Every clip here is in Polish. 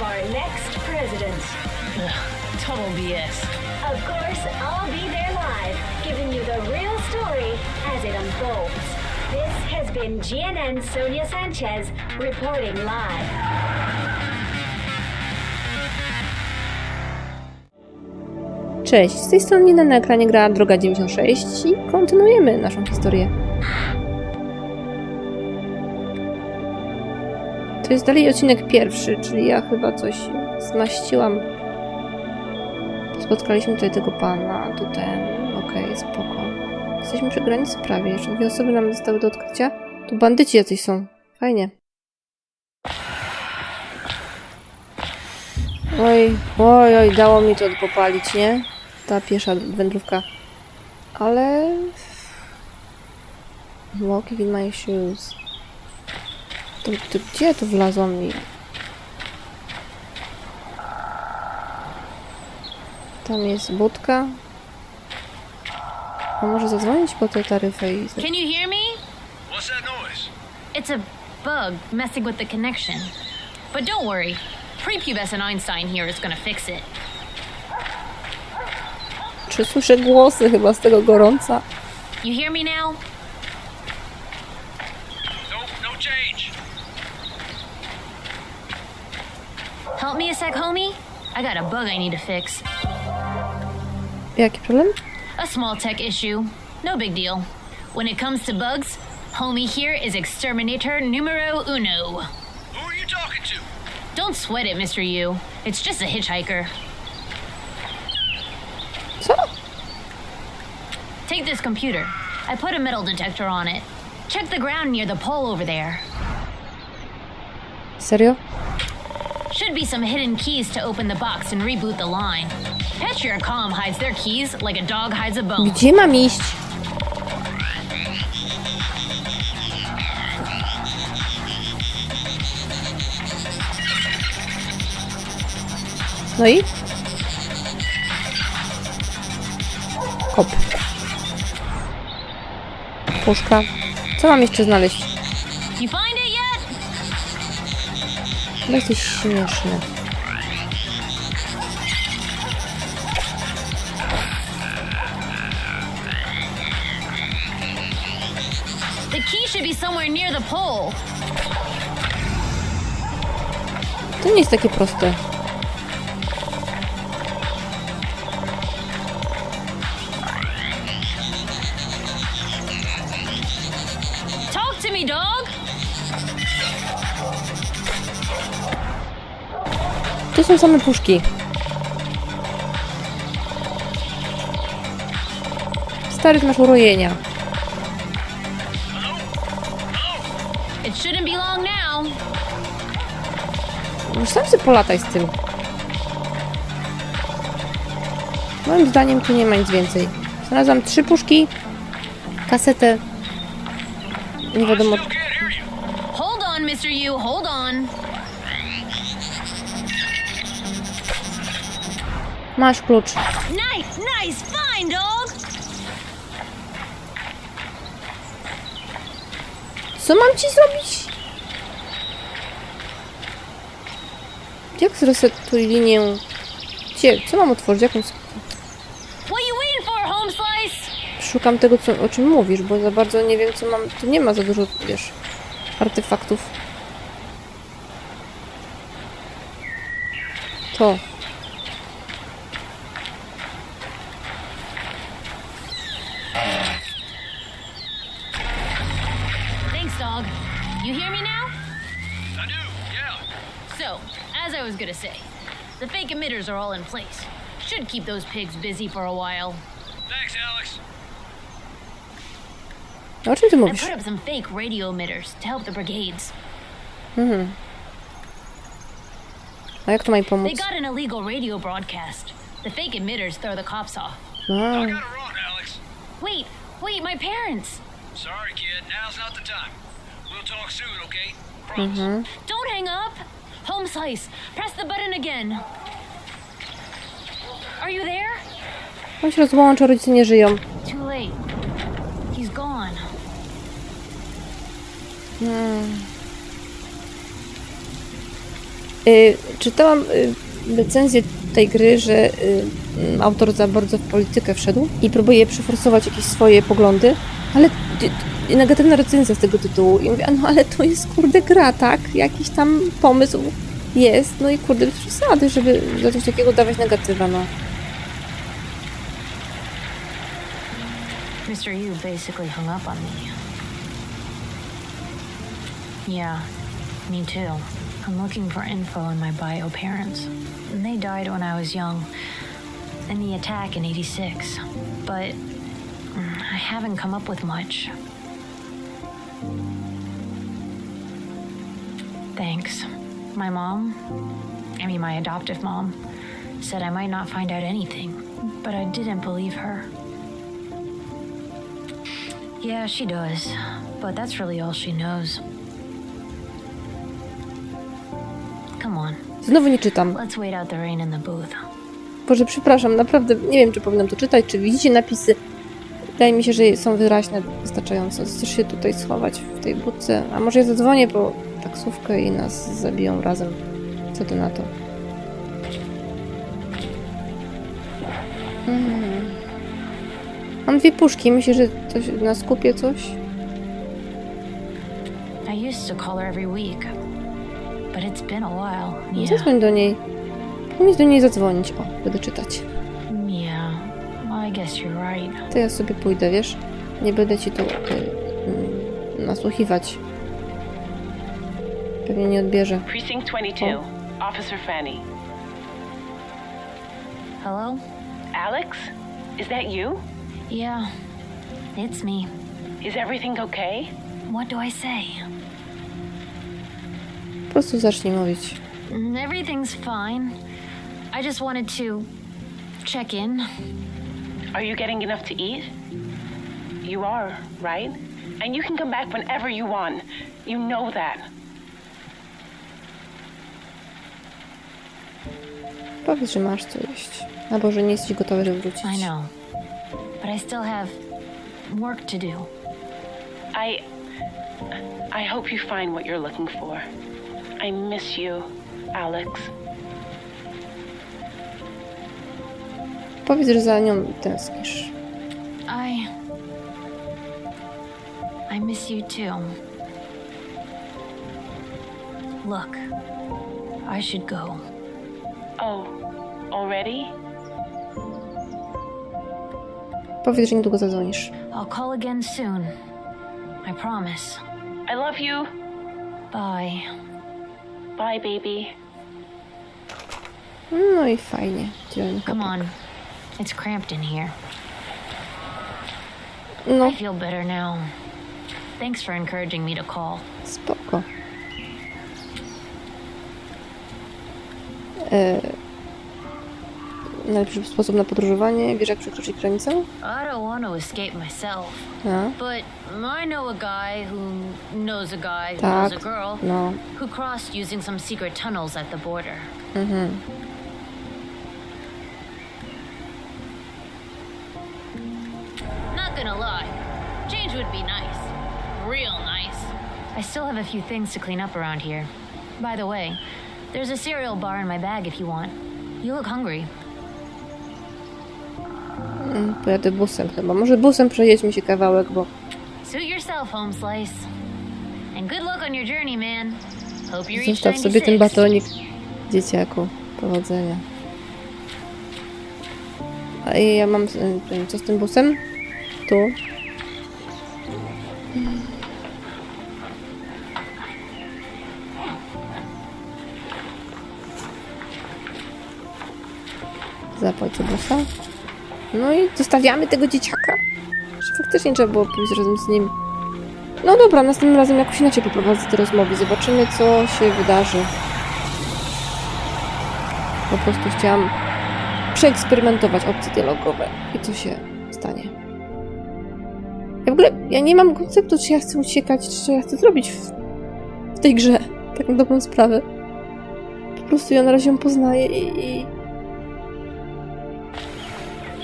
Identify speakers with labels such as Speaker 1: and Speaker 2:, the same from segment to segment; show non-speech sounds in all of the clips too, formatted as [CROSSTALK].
Speaker 1: of our next president.
Speaker 2: Total BS.
Speaker 1: Of course, I'll be there live, giving you the real story as it unfolds. This has been GNN Sonia Sanchez reporting live.
Speaker 3: Cześć, z tej strony na ekranie gra Droga 96 i kontynuujemy naszą historię. To jest dalej odcinek pierwszy, czyli ja chyba coś zmaściłam. Spotkaliśmy tutaj tego pana, tu ten, okej, spoko. Jesteśmy przy granicy prawie, jeszcze dwie osoby nam zostały do odkrycia. Tu bandyci jacyś są, fajnie. Oj, oj, oj, dało mi to popalić, nie? Ta piesza wędrówka. Ale... Walking in my shoes. To, to gdzie tu wlazłam mi? Tam jest budka. A może zadzwonić po tę taryfę i...
Speaker 2: Can you hear me?
Speaker 4: What's that noise?
Speaker 2: It's a bug messing with the connection. But don't worry. Prepubescent Einstein here is gonna fix it.
Speaker 3: Czy słyszę głosy chyba z tego gorąca?
Speaker 2: You hear me now? Help me a sec, homie? I got a bug I need to fix.
Speaker 3: Jaki problem?
Speaker 2: A small tech issue. No big deal. When it comes to bugs, homie here is exterminator numero uno.
Speaker 4: Who are you talking to?
Speaker 2: Don't sweat it, Mr. U. It's just a hitchhiker.
Speaker 3: Co?
Speaker 2: Take this computer. I put a metal detector on it. Check the ground near the pole over there.
Speaker 3: Serio?
Speaker 2: Should be some hidden keys to open the box and reboot the line. Hides their keys like a dog hides a bone.
Speaker 3: Gdzie mam iść? No i? Kop. Puszka. Co mam jeszcze znaleźć?
Speaker 2: Near the pole.
Speaker 3: To nie jest takie proste. Są same puszki. Stary, ty masz urojenia. Już sam sobie polataj z tym. Moim zdaniem tu nie ma nic więcej. Znalazłam trzy puszki, kasetę. Nie wiadomo.
Speaker 2: Hold on, Mr. U. Hold on.
Speaker 3: Masz klucz.
Speaker 2: Nice, nice find, dog.
Speaker 3: Co mam ci zrobić? Jak zresetuj linię? Gdzie? Co mam otworzyć?
Speaker 2: Slice?
Speaker 3: Szukam tego, co, o czym mówisz, bo za bardzo nie wiem, co mam. Tu nie ma za dużo, wiesz, artefaktów. To.
Speaker 2: You hear me now?
Speaker 4: I do, yeah.
Speaker 2: So, as I was gonna say, the fake emitters are all in place. Should keep those pigs busy for a while.
Speaker 4: Thanks, Alex.
Speaker 3: O czym ty
Speaker 2: I
Speaker 3: mówisz?
Speaker 2: put up some fake radio emitters to help the brigades.
Speaker 3: A jak to ma mi
Speaker 2: They got an illegal radio broadcast. The fake emitters throw the cops off.
Speaker 3: A,
Speaker 4: I got it wrong, Alex.
Speaker 2: Wait, wait, my parents!
Speaker 4: Sorry, kid. Now's not the time. Talk soon, okay? Promise.
Speaker 2: Don't hang up! Home slice, press the button again. Are you there?
Speaker 3: on się rozłącza, rodzice nie żyją.
Speaker 2: Too late. He's gone.
Speaker 3: Y, czytałam y, recenzję tej gry, że y, mm, autor za bardzo w politykę wszedł i próbuje przeforsować jakieś swoje poglądy, ale negatywna recenzja z tego tytułu. I mówię, no ale to jest kurde gra, tak? Jakiś tam pomysł jest, no i kurde, przesady, żeby za coś takiego dawać negatywa, no.
Speaker 2: Mr. Yu basically hung up on me. Yeah, me too. I'm looking for info on my bio parents. They died when I was young, in the attack in 86. But mm, I haven't come up with much. Thanks. My mom, I mean, my adoptive mom, said I might not find out anything, but I didn't believe her. Yeah, she does. But that's really all she knows. Come on,
Speaker 3: Znowu nie czytam.
Speaker 2: let's wait out the rain in the booth.
Speaker 3: Boże, przepraszam, naprawdę nie wiem, czy powinnam to czytać, czy widzicie napisy. Wydaje mi się, że są wyraźne wystarczająco. Chcesz się tutaj schować w tej budce? A może ja zadzwonię po taksówkę i nas zabiją razem. Co ty na to? Mm. Mam dwie puszki. Myślisz, że coś na skupie coś?
Speaker 2: I used to call her every week, but it's been a while. Yeah.
Speaker 3: Zadzwoń do niej. Powinieneś do niej zadzwonić. O, będę czytać. To ja sobie pójdę, wiesz? Nie będę ci tu y, y, nasłuchiwać. Pewnie nie odbierze.
Speaker 5: Precinct 22, Officer Fanny.
Speaker 2: Hello?
Speaker 5: Alex? Is that you?
Speaker 2: Yeah, it's me.
Speaker 5: Is everything okay?
Speaker 2: What do I say?
Speaker 3: Po prostu zacznij mówić.
Speaker 2: Mm, Everything's fine. I just wanted to check in.
Speaker 5: Are you getting enough to eat? You are, right? And you can come back whenever you want. You know that.
Speaker 3: Powiedz, że masz co jeść. Albo, że nie jesteś gotowy, żeby wrócić.
Speaker 2: I know. But I still have work to do.
Speaker 5: I. I hope you find what you're looking for. I miss you, Alex.
Speaker 3: Powiedz, że za nią tęsknisz.
Speaker 2: I. I miss you too. Look, I should go.
Speaker 5: Oh, already?
Speaker 3: Powiedz, że niedługo zadzwonisz.
Speaker 2: I'll call again soon. I promise.
Speaker 5: I love you.
Speaker 2: Bye.
Speaker 5: Bye, baby.
Speaker 3: No i fajnie. Dzielny
Speaker 2: Come
Speaker 3: chłopak.
Speaker 2: on. It's cramped in here.
Speaker 3: No,
Speaker 2: I feel better now. Thanks for encouraging me to call.
Speaker 3: spoko. E, najlepszy sposób na podróżowanie. Wiesz, jak przekroczyć granicę?
Speaker 2: I don't want to escape myself,
Speaker 3: A?
Speaker 2: but I know a guy who knows a guy who
Speaker 3: Tak.
Speaker 2: knows a girl
Speaker 3: No.
Speaker 2: who crossed using some secret tunnels at the border.
Speaker 3: Mhm.
Speaker 2: I still have a few things to clean up around here. By the way, there's a cereal bar in my bag if you want. You look hungry.
Speaker 3: Mm, Pojadę busem chyba. Może busem przejedźmy się kawałek, bo
Speaker 2: Suit yourself, Home Slice. And good luck on your journey, man. Hope you reach
Speaker 3: zostaw sobie ten
Speaker 2: 96.
Speaker 3: batonik dzieciaku. Powodzenia. A ja mam... Co z tym busem? Tu. Zapłać za busa. No i zostawiamy tego dzieciaka. Że faktycznie trzeba było pójść razem z nim. No dobra, następnym razem jakoś inaczej poprowadzę te rozmowy. Zobaczymy, co się wydarzy. Po prostu chciałam przeeksperymentować opcje dialogowe i co się stanie. Ja w ogóle ja nie mam konceptu, czy ja chcę uciekać, czy co ja chcę zrobić w, w tej grze. Tak na dobrą sprawę. Po prostu ja na razie ją poznaję i. i...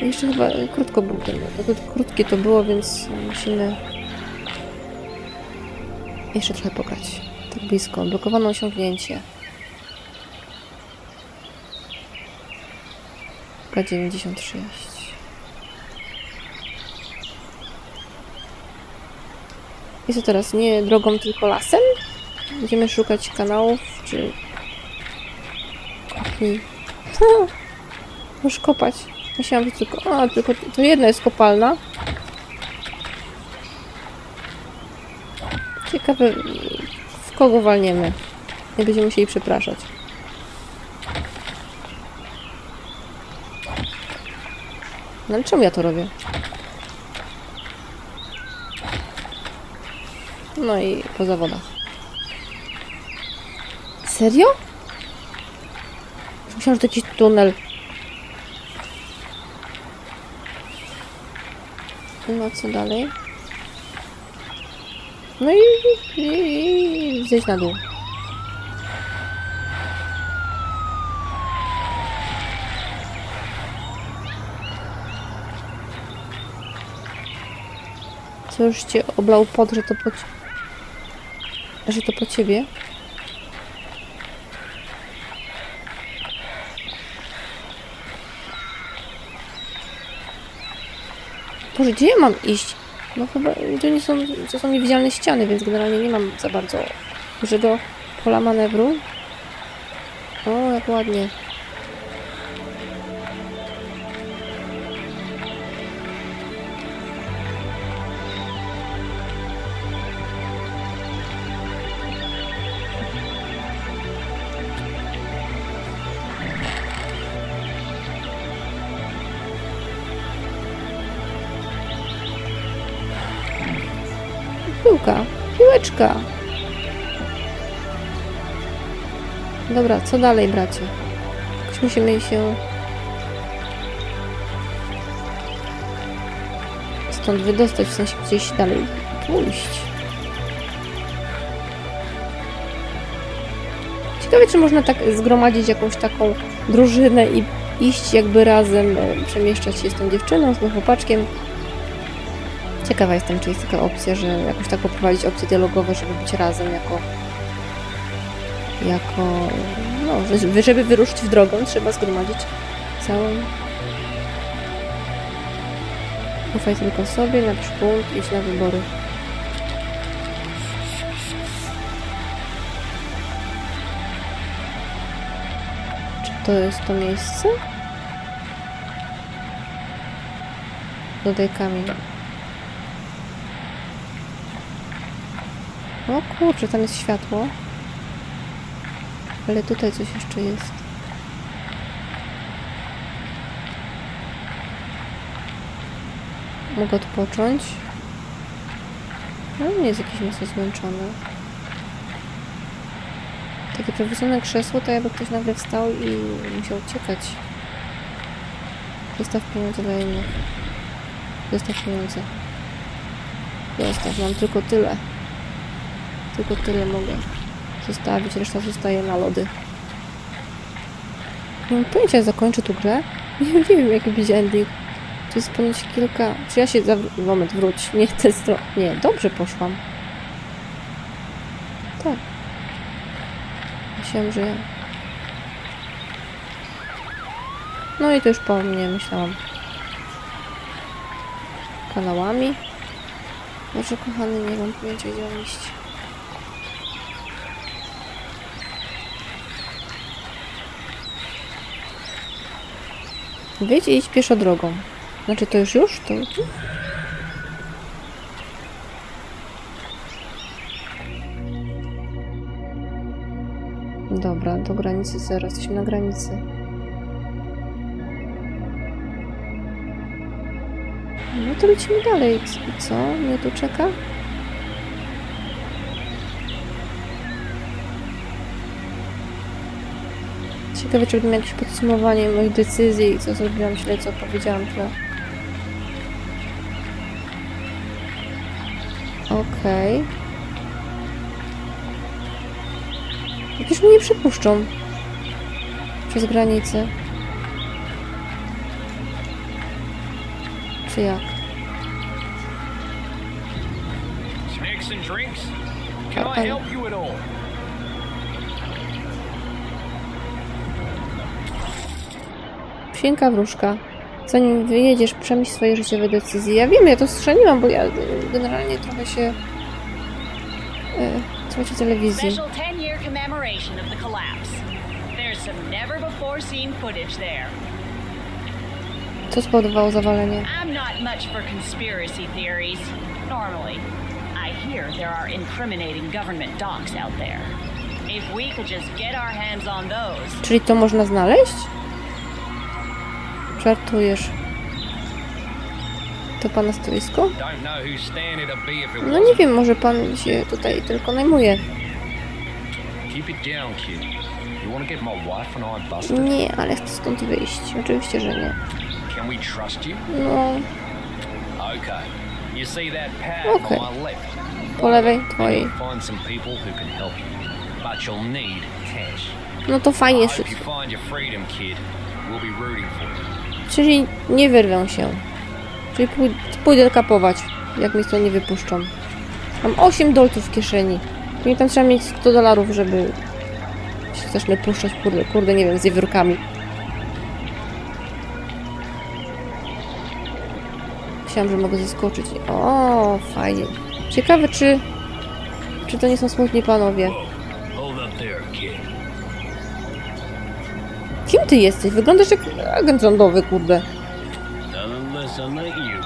Speaker 3: Jeszcze chyba e, krótko był ten, krótkie to było, więc musimy jeszcze trochę pograć. Tak blisko. Blokowane osiągnięcie. 96. I co teraz? Nie drogą, tylko lasem? Będziemy szukać kanałów, czy... Kopnij. [LAUGHS] Możesz kopać. Myślałam, że tylko... A, tylko to jedna jest kopalna. Ciekawe, w kogo walniemy. Nie będziemy musieli przepraszać. No ale czemu ja to robię? No i po zawodach. Serio? Myślałam, że to jakiś tunel. No co dalej? No i, i, i zejść na dół. Co cię oblał pot, że to po, że to po ciebie? Boże, gdzie ja mam iść? No chyba, to nie są, to są niewidzialne ściany, więc generalnie nie mam za bardzo dużego pola manewru. O, jak ładnie. Dobra, co dalej, bracie? Jakoś musimy się stąd wydostać, w sensie gdzieś dalej pójść. Ciekawe, czy można tak zgromadzić jakąś taką drużynę i iść jakby razem, e, przemieszczać się z tą dziewczyną, z tym chłopaczkiem. Ciekawa jestem, czy jest taka opcja, że jakoś tak poprowadzić opcje dialogowe, żeby być razem jako jako no, że- żeby wyruszyć w drogę, trzeba zgromadzić całą ufaj tylko sobie, napisz punkt, idź na wybory. Czy to jest to miejsce? Dodaj kamień. O kurczę, tam jest światło. Ale tutaj coś jeszcze jest. Mogę odpocząć. No nie jest jakiś mocno zmęczony. Takie przewrócone krzesło, to jakby ktoś nagle wstał i musiał uciekać. Zostaw pieniądze dla innych. Zostaw pieniądze. Zostaw, mam tylko tyle. Tylko tyle mogę zostawić, reszta zostaje na lody. Mam pojęcia, zakończę tu grę. [LAUGHS] Nie, wiem, jaki będzie ending. To jest ponoć kilka... Czy ja się zawr... Moment, wróć. Nie, tę stronę. Nie, dobrze poszłam. Tak. Myślałam, że... No i to już po mnie, myślałam. Kanałami. Boże, kochany, nie mam pojęcia, gdzie mam iść. Wyjdź i idź pieszo drogą. Znaczy to już już? To... Dobra, do granicy zero. Jesteśmy na granicy. No to lecimy dalej. Co? Mnie tu czeka? Ciekawe, czy będę jakieś podsumowanie moich decyzji, co zrobiłam źle, co powiedziałam źle. Okej. Jakieś mnie nie przypuszczą. Przez granicę. Czy jak?
Speaker 4: Snacks and drinks? Can I help you at all?
Speaker 3: Świnka wróżka. Zanim wyjedziesz, przemyśl swoje życiowe decyzje. Ja wiem, ja to strzeliłam, bo ja generalnie trochę się... E, słuchajcie telewizji.
Speaker 6: Special 10 year commemoration of the collapse. There's some never before seen footage there.
Speaker 3: Co spowodowało zawalenie?
Speaker 6: I'm not much for conspiracy theories, normally. I hear there are incriminating government docs out there. If we could just get our hands on those,
Speaker 3: Czyli to można znaleźć? Żartujesz. To pana stoisko? No nie wiem, może pan się tutaj tylko najmuje. Nie, ale chcę stąd wyjść. Oczywiście, że nie. No,
Speaker 4: Okay.
Speaker 3: Po lewej twojej. No to fajnie
Speaker 4: I
Speaker 3: Czyli nie wyrwę się. Czyli pój- pójdę kapować, jak mnie stąd nie wypuszczą. Mam 8 dolców w kieszeni. Czyli tam trzeba mieć 100 dolarów, żeby się zacznę puszczać, kurde, kurde, nie wiem, z wiewiórkami. Myślałam, że mogę zeskoczyć. O, fajnie. Ciekawe, czy... Czy to nie są smutni panowie. Kim ty jesteś? Wyglądasz jak agent rządowy, kurde.
Speaker 7: Not unless I let you.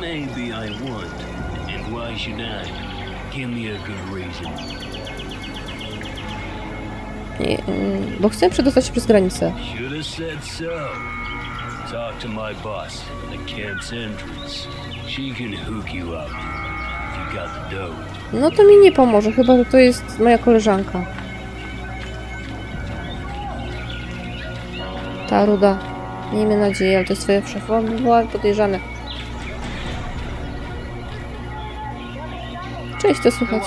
Speaker 7: Maybe I want. And why should I? Give me a good reason.
Speaker 3: Nie, mm, bo chcę przedostać się przez granicę.
Speaker 7: Should have said so. Talk to my boss at the camp's entrance. She can hook you up if you got the dough.
Speaker 3: No to mi nie pomoże, chyba że to jest moja koleżanka. Ta ruda. Miejmy nadzieję, ale to jest twoja szefowa, by była podejrzane. Cześć, to słychać.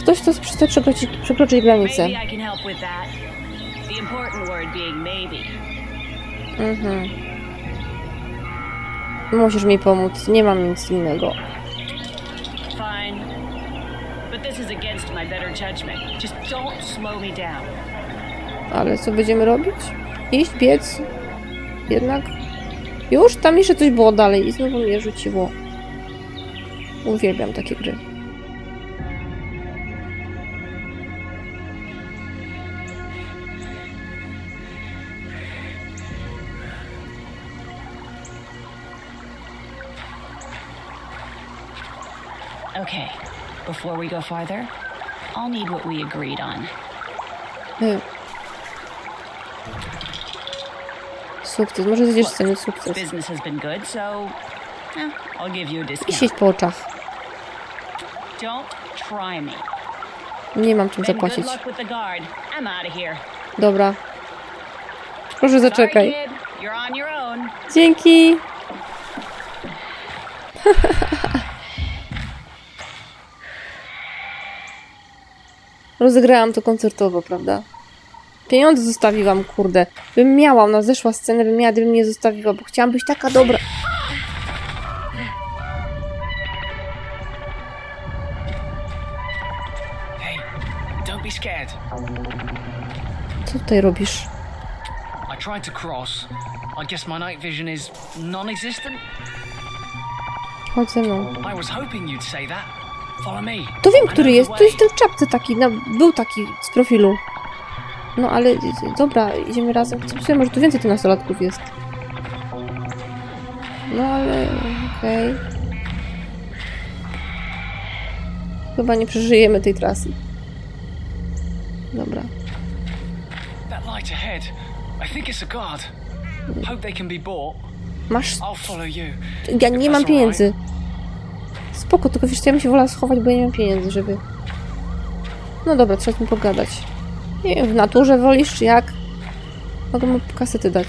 Speaker 3: Ktoś, kto chce przekroczyć, przekroczyć granicę. Mhm. Musisz mi pomóc, nie mam nic innego.
Speaker 6: Fine. But this is against my better judgment. Just don't slow me down.
Speaker 3: Ale co będziemy robić? Iść, biec? Jednak? Już? Tam jeszcze coś było dalej i znowu mnie rzuciło. Uwielbiam takie gry.
Speaker 6: Okay, before we go farther, I'll need what we agreed on.
Speaker 3: Y. Sukces. Może zjedziesz sceny sukces. I siedź po oczach. Nie mam czym zapłacić. Dobra. Proszę zaczekaj. Dzięki! [LAUGHS] Rozegrałam to koncertowo, prawda? Pieniądze zostawiłam, kurde. Bym miała, ona zeszła scenę, bym miała, gdybym nie zostawiła, bo chciałam być taka dobra. Co tutaj robisz?
Speaker 8: I tried to cross. I guess my night vision is non existent.
Speaker 3: Chodź ze mną.
Speaker 8: I was hoping you'd say that. Follow me.
Speaker 3: To wiem, który jest. To jest ten w czapce taki, no, był taki z profilu. No ale, y, dobra, idziemy razem. Myślę, może tu więcej tych nastolatków jest. No ale, okej. Chyba nie przeżyjemy tej trasy. Dobra. Masz... Ja nie mam pieniędzy. Spoko, tylko wiesz co, ja bym się wolała schować, bo ja nie mam pieniędzy, żeby... No dobra, trzeba z tym pogadać. Nie wiem, w naturze wolisz, czy jak? Mogę mu kasety dać.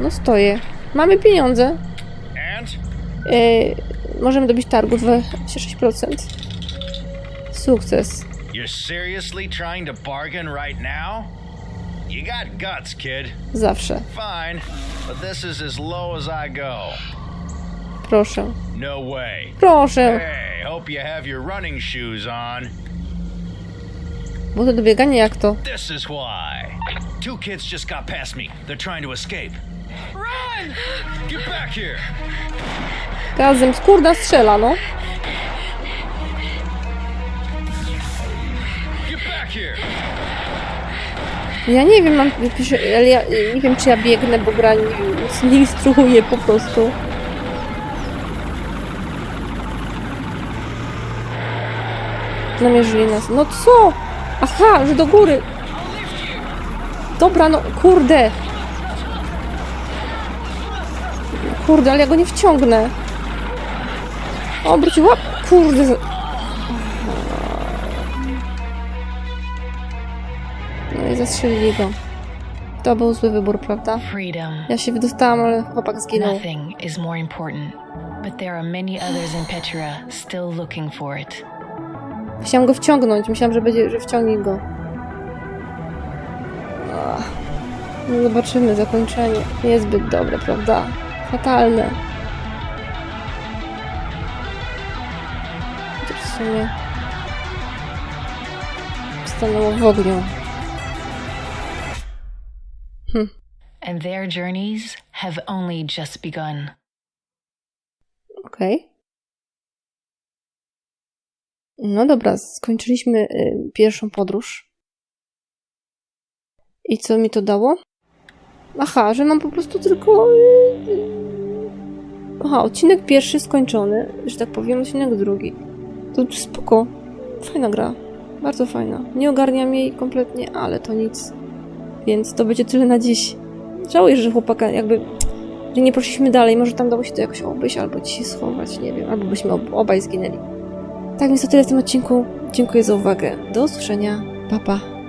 Speaker 3: No stoję. Mamy pieniądze. Yy, możemy dobić targu 26%. Sukces. Zawsze.
Speaker 9: Fine, but this is as low as I go.
Speaker 3: Proszę.
Speaker 9: No way.
Speaker 3: Proszę.
Speaker 9: Hey, hope you have your running shoes on.
Speaker 3: Bo to do biegania jak to?
Speaker 9: This is why. Two kids just got past me. They're trying to escape. Run! Get back here!
Speaker 3: Razem skurda strzela, no.
Speaker 9: Get back here!
Speaker 3: Ja nie wiem, mam, ale ja nie wiem, czy ja biegnę, bo gra nie, nie instruuje po prostu. Namierzyli nas. No co? Aha, że do góry. Dobra, no kurde. Kurde, ale ja go nie wciągnę. Obróć łap. Kurde. No i zastrzelili go. To był zły wybór, prawda? Ja się wydostałam, ale chłopak zginął.
Speaker 2: Nothing is more important, but there are many others in Petra still looking for it.
Speaker 3: Chciałam go wciągnąć. Myślałam, że będzie, że wciągnie go. Ach. No zobaczymy, zakończenie. Niezbyt dobre, prawda? Fatalne. Chociaż w sumie... Stanęło w ogniu.
Speaker 2: And their journeys have only just begun.
Speaker 3: Okej. No dobra, skończyliśmy y, pierwszą podróż. I co mi to dało? Aha, że mam po prostu tylko. y, y, Aha, odcinek pierwszy skończony, że tak powiem, odcinek drugi. To spoko. Fajna gra. Bardzo fajna. Nie ogarniam jej kompletnie, ale to nic. Więc to będzie tyle na dziś. Żałuję, że chłopaka jakby że nie poszliśmy dalej, może tam dało się to jakoś obejść, albo ci schować, nie wiem, albo byśmy ob obaj zginęli. Tak więc to tyle w tym odcinku. Dziękuję za uwagę. Do usłyszenia. Pa, pa.